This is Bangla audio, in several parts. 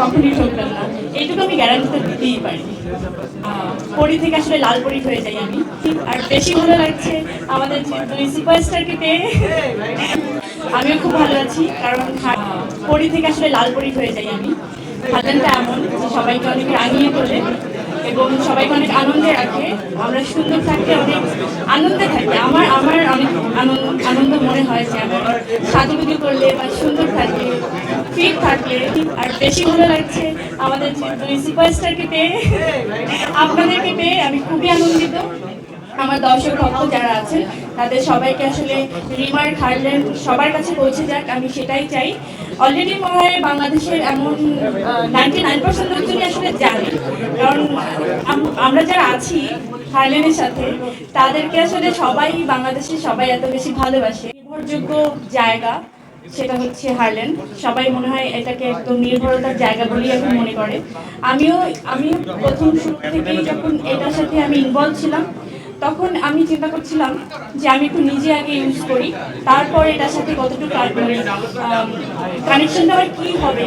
কখনই ঠকবেন না। এইটুকু আমি গ্যারান্টিতে দিতেই পারি। পরি থেকে আসলে লাল পরি হয়ে যাই আমি। আর বেশি ভালো লাগছে আমাদের দুই সুপারস্টারকে পেয়ে। আমিও খুব ভালো আছি, কারণ পরি থেকে আসলে লাল পরি হয়ে যাই আমি। হাজানটা এমন সবাইকে অনেক রাঙিয়ে তোলে এবং সবাইকে অনেক আনন্দে রাখে। আমরা সুন্দর থাকতে অনেক আনন্দে থাকি। আমার আমার অনেক আনন্দ মনে হয় যে আমার সাজুগুজু করলে বা সুন্দর থাকলে ফিট থাকলে, আর বেশি ভালো লাগছে আমাদের দুই সুপারস্টারকে পেয়ে, আপনাদেরকে পেয়ে আমি খুবই আনন্দিত। আমার দর্শক ভক্ত যারা আছেন, তাদের সবাইকে আসলে রিমার্ক হারলেন সবার কাছে পৌঁছে যাক, আমি সেটাই চাই। অলরেডি মনে হয় বাংলাদেশের এমন নাইনটি নাইন পার্সেন্ট লোকজনই আসলে জানে, কারণ আমরা যারা আছি হারলেনের সাথে, তাদেরকে আসলে সবাই বাংলাদেশে সবাই এত বেশি ভালোবাসে। নির্ভরযোগ্য জায়গা সেটা হচ্ছে হারলেন সবাই মনে হয় এটাকে একদম নির্ভরতার জায়গা বলেই এখন মনে করে। আমিও আমি প্রথম শুরু থেকেই যখন এটার সাথে আমি ইনভলভ ছিলাম তখন আমি চিন্তা করছিলাম যে আমি একটু নিজে আগে ইউজ করি, তারপর এটার সাথে কতটুকু কানেকশনটা আমার কী হবে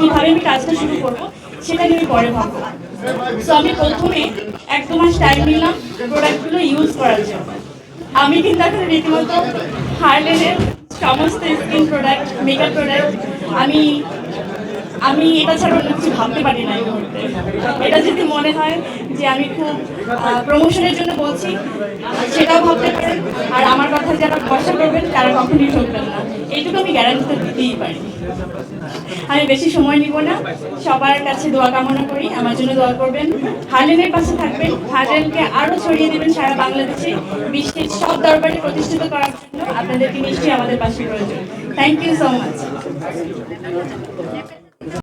কীভাবে আমি কাজটা শুরু করব, সেটা নিয়ে আমি পরে ভাববো সো আমি প্রথমে এক দু মাস টাইম নিলাম প্রোডাক্টগুলো ইউজ করার জন্য। আমি কিন্তু এখন রীতিমতো হার্লেনের সমস্ত স্কিন প্রোডাক্ট মেকআপ প্রোডাক্ট আমি আমি এটা ছাড়া অন্য কিছু ভাবতে পারি না এই মুহূর্তে। এটা যদি মনে হয় যে আমি খুব প্রমোশনের জন্য বলছি, সেটাও ভাবতে পারেন। আর আমার কথা যারা ভরসা করবেন, তারা কখনই ঠকবেন না। এইটুকু আমি গ্যারান্টিতে দিতেই পারি। আমি বেশি সময় নিব না। সবার কাছে দোয়া কামনা করি। আমার জন্য দোয়া করবেন। হার্লেনের পাশে থাকবেন। হার্লেনকে আরও ছড়িয়ে দেবেন সারা বাংলাদেশে। বিশ্বের সব দরবারে প্রতিষ্ঠিত করার জন্য আপনাদেরকে নিশ্চয়ই আমাদের পাশে প্রয়োজন। Thank you so much